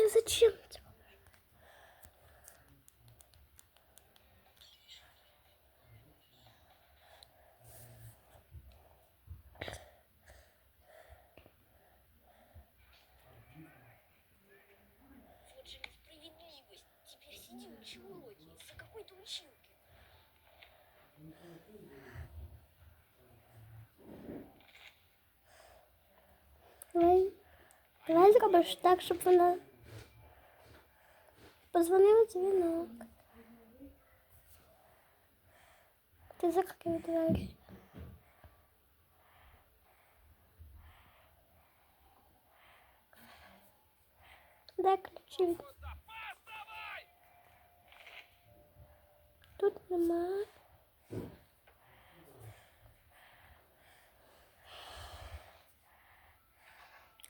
Боже, зачем училки. Давай, давай так, щоб вона позвонила дзвінок. Ти закрив двері. Де ключі? від- Тут нема.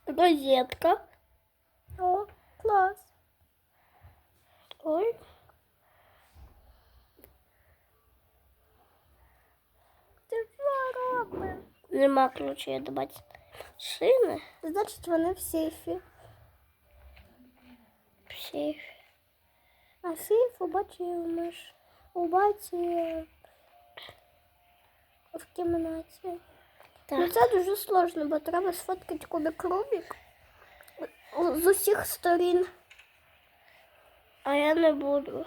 Розетка. О, клас. Нема ключів до шини. Значить, вони в сейфі. В сейфі. А сейф у баті ж у баті в кімнаті. Ну, це дуже сложно, бо треба сфоткати кубик Рубік з усіх сторін. А я не буду.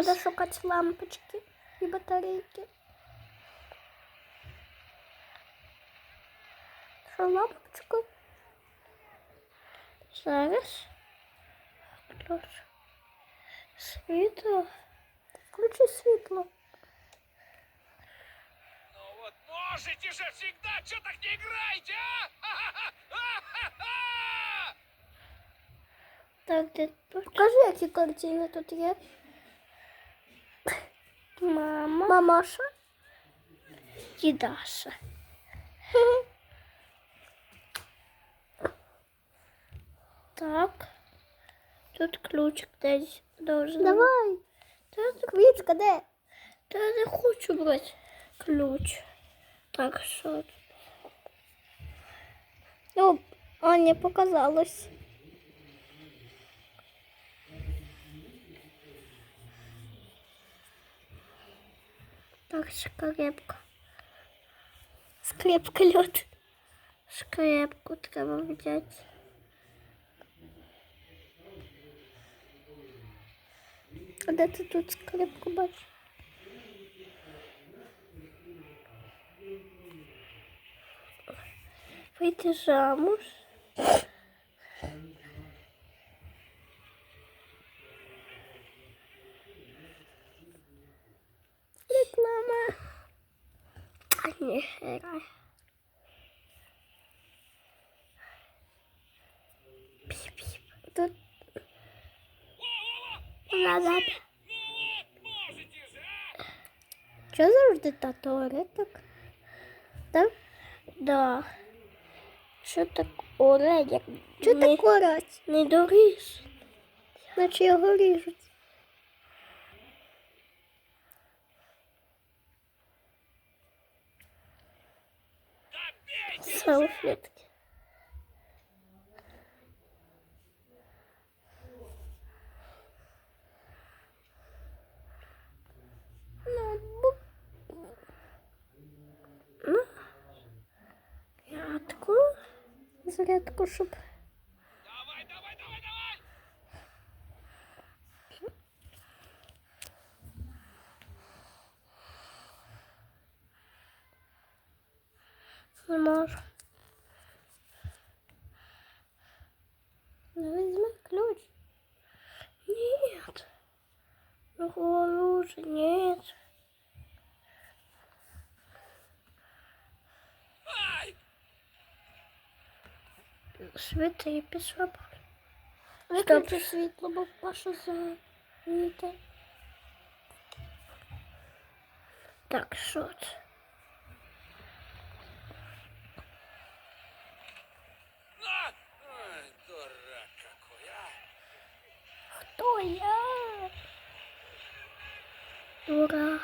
Надо шукати лампочки і батарейки. Що лампочку? Зараз. Включу. Світло. Включи світло. Ну вот можете же всегда, что так не играете, а? Ха-ха-ха! Так, де... Покажи, які картини тут є. Мама. Мамаша. Дідаша. Так. Тут ключик десь должен. Давай. Та, Квітка, де? Та я не хочу брати ключ. Так, що? тут? О, а, не показалось. Так, скрепка. Скрепка лед. Скрепку треба взяти. А де ти тут скрепку бачиш? Вийти замуж. Ні, грай. Піп-піп. Тут назад. Що завжди татори так? Так? Да. Що так орел? Що так орать? Не доріж. Наче його ріжуть. Салфетки. Ноутбук. Ну, зарядку. Зарядку, Давай, давай, давай, давай! не можу. Ну, возьми ключ. Нет. Ну, говорю же, нет. Ай! Світа і пішла. Виключи світло, бо Паша заміти. Так, що це? На! Ой, дурак какой, а! Хто я? Дура.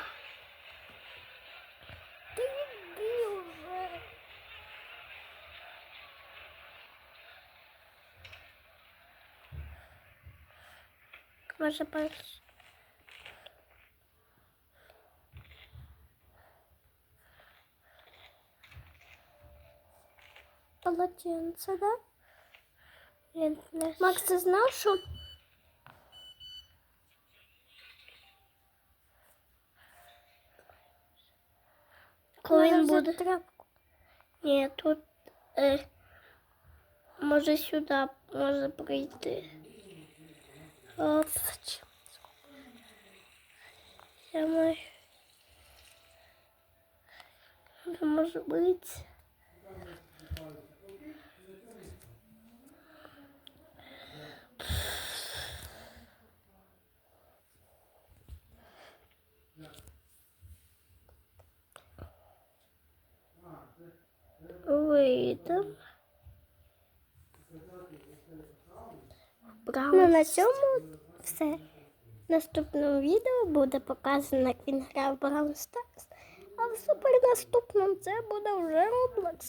може перший. Полотенце, да? Він не... Макс, ти знав, що коли він буде тряпку? Ні, тут е, може сюди може прийти. Оп. Я маю. Може бути. Вийдемо. Ну, на цьому все. В наступному відео буде показано, як він а в супер наступному це буде вже Roblox.